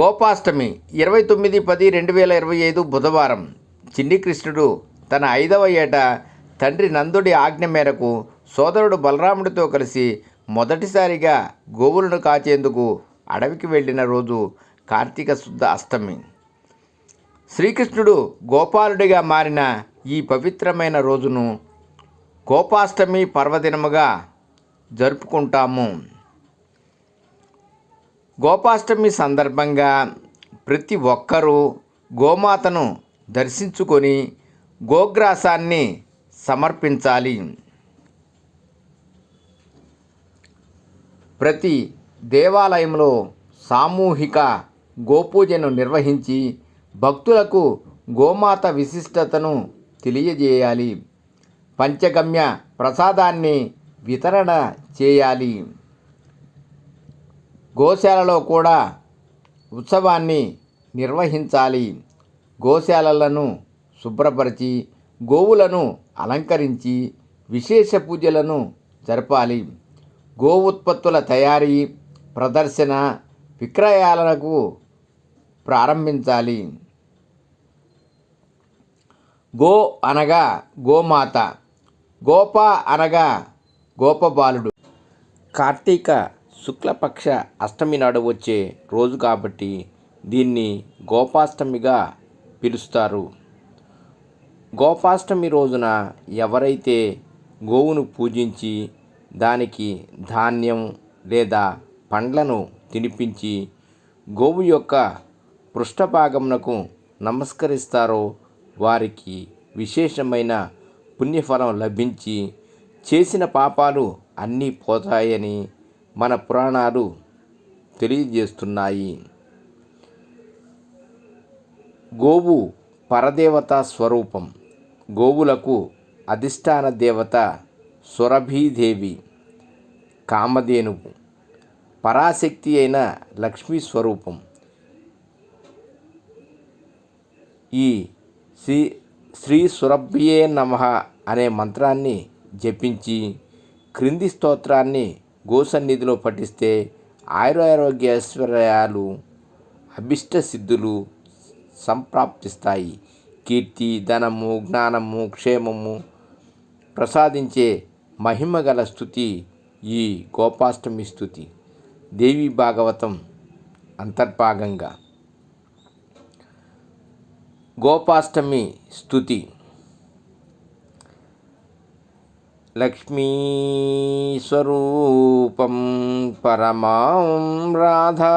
గోపాష్టమి ఇరవై తొమ్మిది పది రెండు వేల ఇరవై ఐదు బుధవారం. చిన్నికృష్ణుడు తన ఐదవ ఏట తండ్రి నందుడి ఆజ్ఞ మేరకు సోదరుడు బలరాముడితో కలిసి మొదటిసారిగా గోవులను కాచేందుకు అడవికి వెళ్ళిన రోజు కార్తీక శుద్ధ అష్టమి. శ్రీకృష్ణుడు గోపాలుడిగా మారిన ఈ పవిత్రమైన రోజును గోపాష్టమి పర్వదినముగా జరుపుకుంటాము. గోపాష్టమి సందర్భంగా ప్రతి ఒక్కరూ గోమాతను దర్శించుకొని గోగ్రాసాన్ని సమర్పించాలి. ప్రతి దేవాలయంలో సామూహిక గోపూజను నిర్వహించి భక్తులకు గోమాత విశిష్టతను తెలియజేయాలి. పంచగమ్య ప్రసాదాన్ని వితరణ చేయాలి. గోశాలలో కూడా ఉత్సవాన్ని నిర్వహించాలి. గోశాలలను శుభ్రపరిచి గోవులను అలంకరించి విశేష పూజలను జరపాలి. గో ఉత్పత్తుల తయారీ ప్రదర్శన విక్రయాలకు ప్రారంభించాలి. గో అనగా గోమాత గోప అనగా గోపబాలుడు. కార్తీక శుక్లపక్ష అష్టమి నాడు వచ్చే రోజు కాబట్టి దీన్ని గోపాష్టమిగా పిలుస్తారు. గోపాష్టమి రోజున ఎవరైతే గోవును పూజించి దానికి ధాన్యం లేదా పండ్లను తినిపించి గోవు యొక్క పృష్ఠభాగమునకు నమస్కరిస్తారో వారికి విశేషమైన పుణ్యఫలం లభించి చేసిన పాపాలు అన్నీ పోతాయని మన పురాణాలు తెలియజేస్తున్నాయి. గోవు పరదేవత స్వరూపం. గోవులకు అధిష్టాన దేవత సురభీదేవి కామధేనువు పరాశక్తి అయిన లక్ష్మీ స్వరూపం. ఈ శ్రీ శ్రీ సురభ్యే నమ అనే మంత్రాన్ని జపించి క్రింది స్తోత్రాన్ని గోసన్నిధిలో పఠిస్తే ఆయురారోగ్యశ్వర్యాలు అభిష్ట సిద్ధులు సంప్రాప్తిస్తాయి. కీర్తి ధనము జ్ఞానము క్షేమము ప్రసాదించే మహిమగల స్థుతి ఈ గోపాష్టమి స్థుతి. దేవి భాగవతం అంతర్భాగంగా. గోపాష్టమి స్థుతి లక్ష్మీస్వరూపం పరమాం రాధా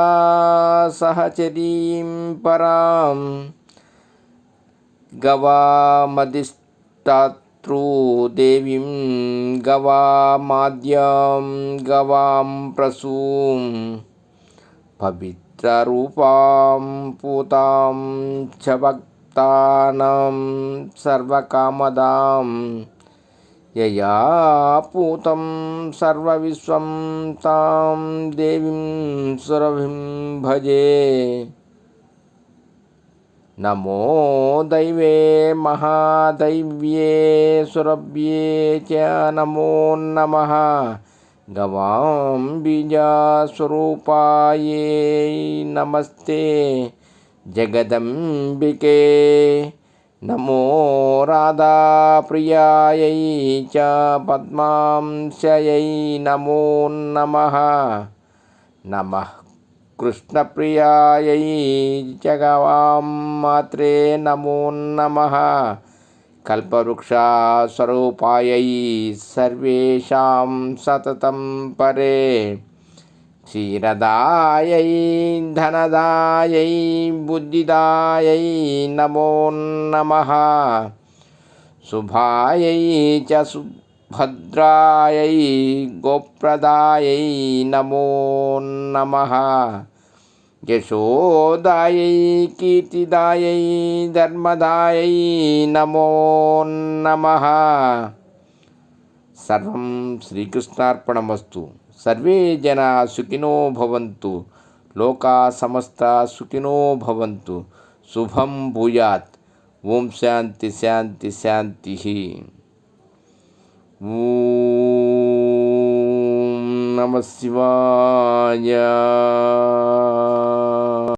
సహచరీం పరాం గవామదిష్టాతృదేవీం గవామాద్యాం గవాం ప్రసూం పవిత్రరూపాం పూతాం చ భక్తానాం సర్వకామదాం యయా పూతం సర్వవిశ్వం తాం దేవీం సురభిం భజే. నమో దైవే మహాదైవ్యే సురభ్యే చ నమో నమ. గవాం బీజాస్వరూపాయే నమస్తే. జగదంబికే. నమో రాధాప్రియాయై చ పద్మాంశయై నమో నమ నమ కృష్ణప్రియాయై చ గవాం మాత్రే నమో నమ కల్పవృక్షస్వరూపాయై సర్వేషాం సతతం పరే క్షీరదాయై ధనదాయై బుద్ధిదాయై నమో నమ శుభాయై చ సుభద్రాయై గోప్రదాయై నమో నమ యశోదాయై కీర్తిదాయై ధర్మదాయై నమో నమ सर्वे जना सुखिनो भवन्तु। लोका समस्ता सुखिनो भवन्तु। शुभम भूयात। ओम शांति शांति शांति ही ओम नमः शिवाय।